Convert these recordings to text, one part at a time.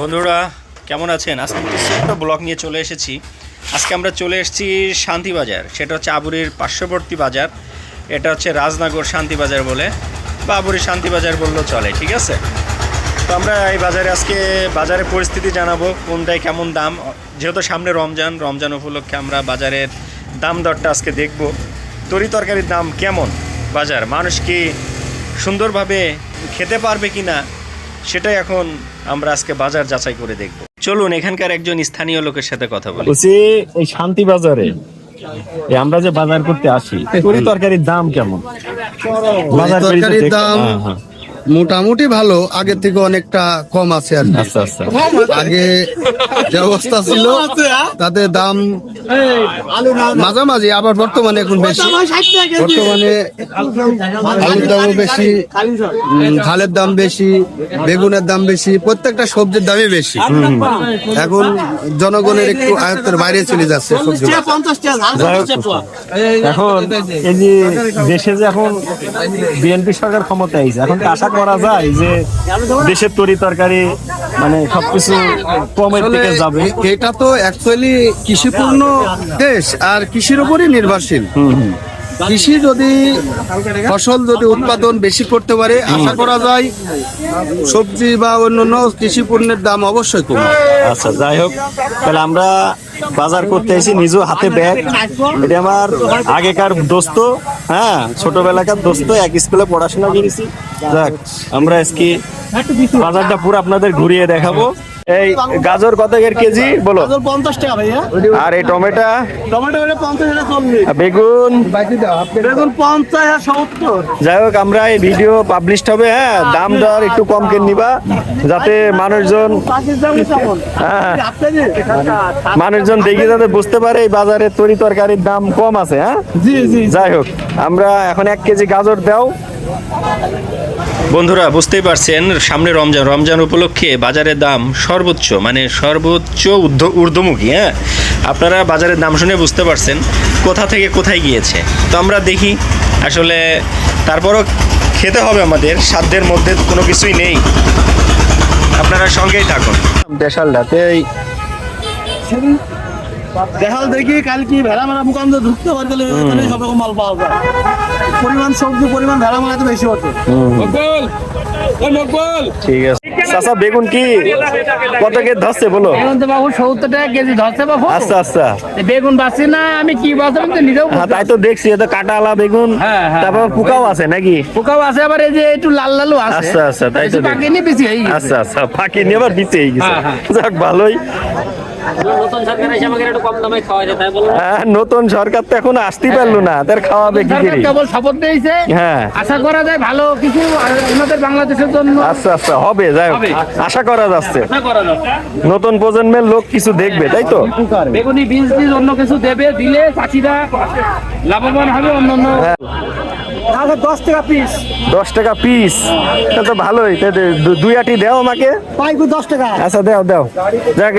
বন্ধুরা, কেমন আছেন? আজকে একটি ব্লগ নিয়ে চলে এসেছি। আজকে আমরা চলে এসেছি শান্তিবাজার সেটা হচ্ছে আবুরির পার্শ্ববর্তী বাজার। এটা হচ্ছে রাজনগর শান্তিবাজার বলে। বা আবুরি শান্তিবাজার বললেও চলে, ঠিক আছে? তো আমরা এই বাজারে আজকে বাজারের পরিস্থিতি জানাব, কোনটায় কেমন দাম। যেহেতু সামনে রমজান রমজান উপলক্ষে আমরা বাজারের দাম দরটা আজকে দেখব। তরি তরকারির দাম কেমন বাজার? মানুষ কি সুন্দরভাবে খেতে পারবে কি না সেটাই এখন আমরা আজকে বাজার যাচাই করে দেখব। চলুন এখানকার একজন স্থানীয় লোকের সাথে কথা বলি। বলছি এই শান্তি বাজারে আমরা যে বাজার করতে আসি তরি তরকারির দাম কেমন? বাজার তরকারির দাম হ্যাঁ, হ্যাঁ। মোটামুটি ভালো আগের থেকে অনেকটা কম আছে আর কি। আচ্ছা আচ্ছা। আগে যে অবস্থা ছিল তাতে দাম মাঝামাঝি আবার বর্তমানে এখন বেশি। বর্তমানে আলুর দামও বেশি ঝালের দাম বেশি বেগুনের দাম বেশি প্রত্যেকটা সবজির দামই বেশি। এখন জনগণের একটু আয়ত্তের বাইরে চলে যাচ্ছে সবজি এখন এই যে দেশে যে এখন বিএনপি সরকার ক্ষমতা আইছে এখন আশা করা যায় যে দেশের তরি তরকারি মানে সবকিছু কমের দিকে যাবে। এটা তো অ্যাকচুয়ালি কৃষিপূর্ণ দেশ আর কৃষির উপরই নির্ভরশীল। কৃষি যদি, ফসল যদি উৎপাদন বেশি করতে পারে, আশা করা যায় সবজি বা অন্যান্য কৃষি পণ্যের দাম অবশ্যই কমবে। আচ্ছা যাই হোক, তাহলে আমরা বাজার করতে এসেছি নিজ হাতে ব্যাগ। এটা আমার আগেকার দোস্ত হ্যাঁ ছোটবেলাকার দোস্ত, এক স্কুলে পড়াশোনা করেছি। যাক, আমরা আজকে বাজারটা পুরো আপনাদের ঘুরিয়ে দেখাবো। এই গাজর কত কেজি? বলো। পঞ্চাশ টাকা ভাইয়া। আর এই টমেটো? টমেটো পঞ্চাশ বেগুন? বেগুন পঞ্চাশ আর সত্তর। যাই হোক আমরা এই ভিডিও পাবলিশ হবে হ্যাঁ? দাম দর একটু কম কেন নিবা যাতে মানুষজন হ্যাঁ। মানুষজন দেখে যাতে বুঝতে পারে এই বাজারে তরি তরকারির দাম কম আছে হ্যাঁ? জি জি। যাই হোক আমরা এখন এক কেজি গাজর দাও। বন্ধুরা বুঝতেই পারছেন সামনে রমজান। রমজান উপলক্ষে বাজারের দাম সর্বোচ্চ মানে সর্বোচ্চ ঊর্ধ্বমুখী হ্যাঁ? আপনারা বাজারের দাম শুনে বুঝতে পারছেন কোথা থেকে কোথায় গিয়েছে। তো আমরা দেখি আসলে তারপরও খেতে হবে আমাদের সাধ্যের মধ্যে কোনো কিছুই নেই। আপনারা সঙ্গেই থাকুন। দেশালটাতে এই দেখাল দেখি কাল কি ভেড়া মারা মুকাম ঢুকতে পারলে সব রকম মাল পাওয়া যায়। পরিমাণ সবজি পরিমাণ ভেড়া মারাতে বেশি হতো ঠিক আছে। চাচা বেগুন কি কত কে ধরছে বলো? বেগুন তো বাবু সত্তর টাকা কেজি ধরছে বাবু। আচ্ছা আচ্ছা। বেগুন বাঁচছি না আমি কি আমি তো নিজেও হ্যাঁ তাই তো দেখছি এটা কাটালা বেগুন হ্যাঁ, হ্যাঁ, তারপর পোকাও আছে নাকি? পোকাও আছে আবার এই যে একটু লাল লালও আছে। আচ্ছা আচ্ছা তাই তো বেশি। পাকেনি বেশি হয়ে গেছে। আচ্ছা আচ্ছা ফাঁকি নিয়ে আবার বিচে গেছে। হ্যাঁ। যাক ভালোই। নতুন সরকার এসে আমাকে একটু কম দামে খাওয়া যায় তাই বলো হ্যাঁ, নতুন সরকার তো এখন আসতেই পারল না তার খাওয়াবে কি করি? কেবল শপথ দিয়েছে। হ্যাঁ। আশা করা যায় ভালো কিছু আমাদের বাংলাদেশের জন্য। আচ্ছা আচ্ছা হবে যাই হোক। আশা করা যাচ্ছে। আশা করা যায় নতুন প্রজন্মের লোক কিছু দেখবে তাই তো? বেগুনি বীজ বীজ অন্য কিছু দেবে দিলে চাষিরা লাভবান হবে অন্য অন্য দশ টাকা পিস দশ টাকা পিস তো ভালোই। দুই আটি দেও আমাকে। দশ টাকা। আচ্ছা দেও দেও। যাক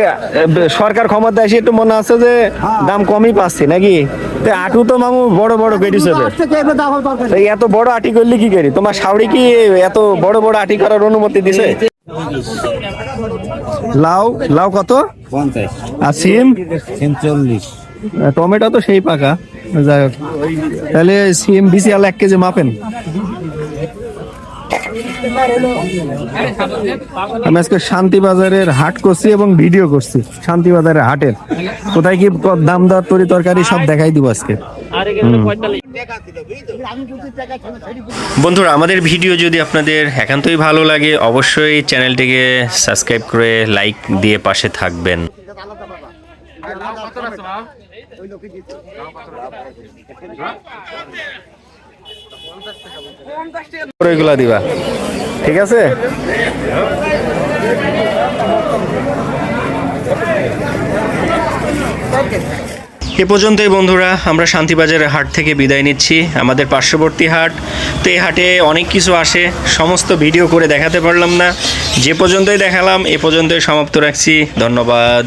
সরকার ক্ষমতা এসে একটু মনে আছে যে দাম কমই পাচ্ছি নাকি? তে আটু তো মামু বড় বড় কেটে চলে এত বড় আটি করলে কি করি? তোমার শাওড়ি কি এত বড় বড় আটি করার অনুমতি দিছে? লাউ লাউ কত? আর সিম? সিম চল্লিশ টমেটো তো সেই পাকা। যাই হোক। তাহলে সিম বিসি আল এক কেজি মাপেন। আমি আজকে শান্তি বাজারের হাট করছি এবং ভিডিও করছি শান্তি বাজারের হাটের। কোথায় কি ক- দাম দর তরি তরকারি সব দেখাই দিব আজকে। বন্ধুরা আমাদের ভিডিও যদি আপনাদের একান্তই ভালো লাগে অবশ্যই চ্যানেলটিকে সাবস্ক্রাইব করে লাইক দিয়ে পাশে থাকবেন। এগুলা দিবা। ঠিক আছে? এ পর্যন্তই বন্ধুরা, আমরা শান্তিবাজারের হাট থেকে বিদায় নিচ্ছি। আমাদের পার্শ্ববর্তী হাট, তো এই হাটে অনেক কিছু আসে, সমস্ত ভিডিও করে দেখাতে পারলাম না। যে পর্যন্তই দেখালাম, এ পর্যন্তই সমাপ্ত রাখছি। ধন্যবাদ।